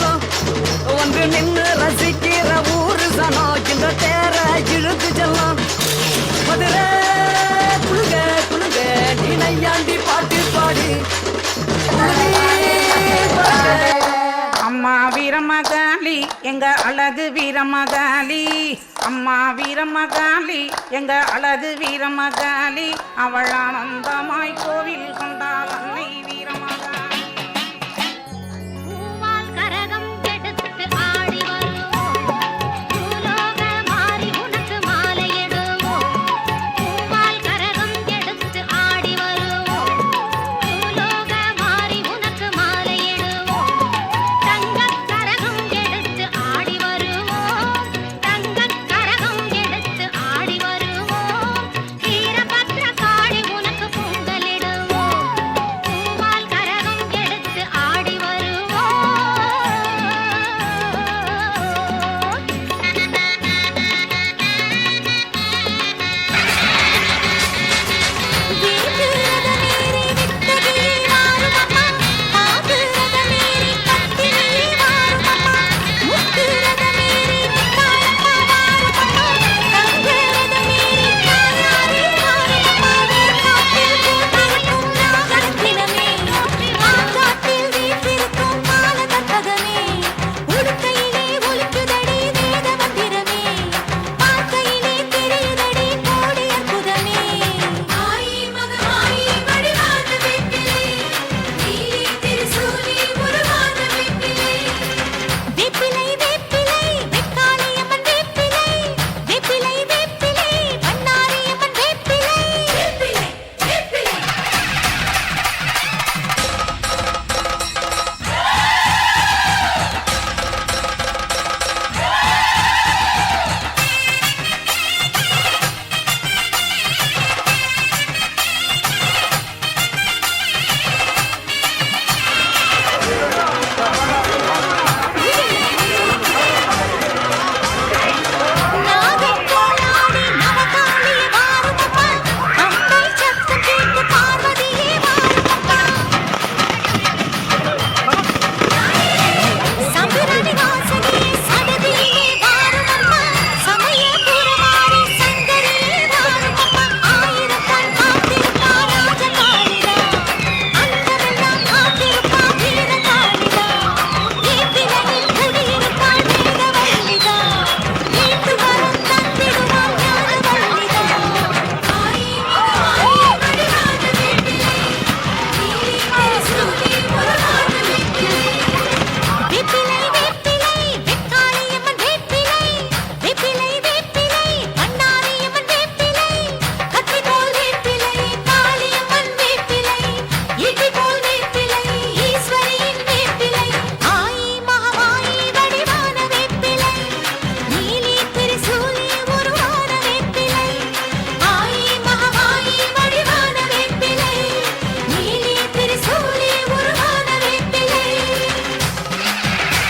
எடுத்து சொல்லும் ஒன்று நின்று ரசிக்கிற ஊரு சனம் இந்த தேர இழுத்து செல்லாம் மதுரை குழுக குழுக நீனையாண்டி பாட்டு பாடி அம்மா வீரமகாளி எங்க அழகு வீரமகாளி அம்மா வீரமகாளி எங்க அழகு வீரமகாளி அவள் ஆனந்தமாய் கோவில் கொண்ட